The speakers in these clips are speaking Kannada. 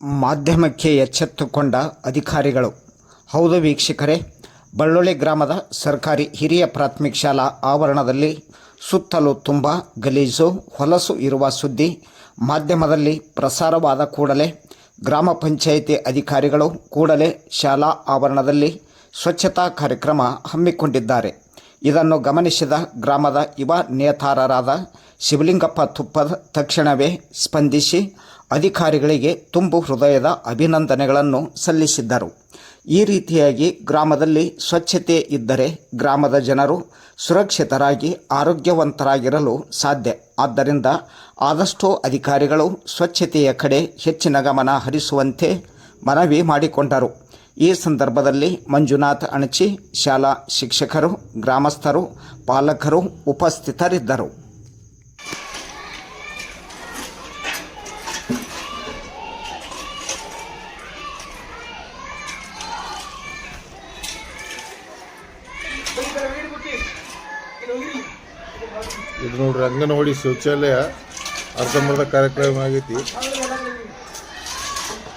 ಮಾಧ್ಯಮಕ್ಕೆ ಎಚ್ಚೆತ್ತುಕೊಂಡ ಅಧಿಕಾರಿಗಳು, ಹೌದು ವೀಕ್ಷಕರೇ, ಬಳ್ಳೊಳ್ಳಿ ಗ್ರಾಮದ ಸರ್ಕಾರಿ ಹಿರಿಯ ಪ್ರಾಥಮಿಕ ಶಾಲಾ ಆವರಣದಲ್ಲಿ ಸುತ್ತಲೂ ತುಂಬ ಗಲೀಜು, ಹೊಲಸು ಇರುವ ಸುದ್ದಿ, ಮಾಧ್ಯಮದಲ್ಲಿ ಪ್ರಸಾರವಾದ ಕೂಡಲೇ ಗ್ರಾಮ ಪಂಚಾಯಿತಿ ಅಧಿಕಾರಿಗಳು ಕೂಡಲೇ ಶಾಲಾ ಆವರಣದಲ್ಲಿ ಸ್ವಚ್ಛತಾ ಕಾರ್ಯಕ್ರಮ ಹಮ್ಮಿಕೊಂಡಿದ್ದಾರೆ. ಇದನ್ನು ಗಮನಿಸಿದ ಗ್ರಾಮದ ಯುವ ನೇತಾರರಾದ ಶಿವಲಿಂಗಪ್ಪ ತುಪ್ಪದ ತಕ್ಷಣವೇ ಸ್ಪಂದಿಸಿ ಅಧಿಕಾರಿಗಳಿಗೆ ತುಂಬು ಹೃದಯದ ಅಭಿನಂದನೆಗಳನ್ನು ಸಲ್ಲಿಸಿದ್ದರು. ಈ ರೀತಿಯಾಗಿ ಗ್ರಾಮದಲ್ಲಿ ಸ್ವಚ್ಛತೆ ಇದ್ದರೆ ಗ್ರಾಮದ ಜನರು ಸುರಕ್ಷಿತರಾಗಿ ಆರೋಗ್ಯವಂತರಾಗಿರಲು ಸಾಧ್ಯ. ಆದ್ದರಿಂದ ಆದಷ್ಟು ಅಧಿಕಾರಿಗಳು ಸ್ವಚ್ಛತೆಯ ಕಡೆ ಹೆಚ್ಚಿನ ಗಮನ ಹರಿಸುವಂತೆ ಮನವಿ ಮಾಡಿಕೊಂಡರು. ಈ ಸಂದರ್ಭದಲ್ಲಿ ಮಂಜುನಾಥ್ ಅಣಚಿ, ಶಾಲಾ ಶಿಕ್ಷಕರು, ಗ್ರಾಮಸ್ಥರು, ಪಾಲಕರು ಉಪಸ್ಥಿತರಿದ್ದರು. ಇದು ನೋಡ್ರಿ, ಅಂಗನವಾಡಿ ಶೌಚಾಲಯ ಅರ್ಧಂಬರ್ಧ ಕಾರ್ಯಕ್ರಮ ಆಗೈತಿ.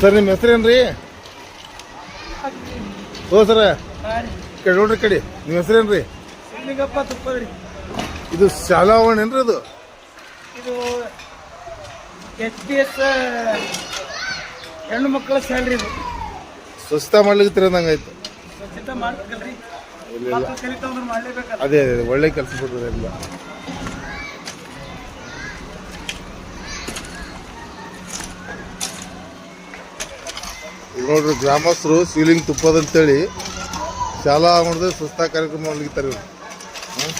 ಸರ್ ನಿಮ್ಮ ಹೆಸರೇನ್ರಿ ಓ ಸರ. ನೋಡ್ರಿ ಕಡಿ. ನಿಮ್ಮ ಹೆಸರೇನ್ರಿ ರೀ ಇದು ಶಾಲಾ ಹೋಣ ಏನ್ರಿ ಅದು? ಎಚ್ ಎಸ್ ಹೆಣ್ಣು ಮಕ್ಕಳ ಸ್ಯಾಲ್ರಿ ಇದು. ಸ್ವಚ್ಛತಾ ಮಾಡ್ಲಿಕ್ಕೆ ಸ್ವಚ್ಛತೆ ಮಾಡ್ಬೇಕಲ್ರಿ. ಅದೇ ಅದೇ ಒಳ್ಳೆ ಕೆಲಸ ಕೊಡ್ತಾರೆ ಎಲ್ಲ. ನೋಡ್ರಿ ಗ್ರಾಮಸ್ಥರು ಸೀಲಿಂಗ್ ತುಪ್ಪದಂತೇಳಿ ಶಾಲಾ ಆವರಣದ ಸ್ವಚ್ಛತಾ ಕಾರ್ಯಕ್ರಮ ಹ್ಮ್?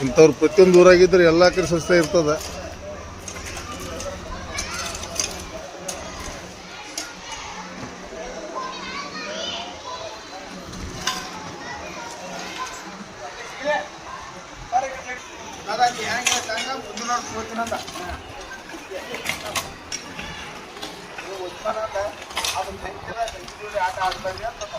ಇಂಥವ್ರು ಪ್ರತಿಯೊಂದು ಊರಾಗಿದ್ರೆ ಎಲ್ಲ ಕಡೆ ಸ್ವಚ್ಛತೆ ಇರ್ತದ. बनाता है अब हम देखते हैं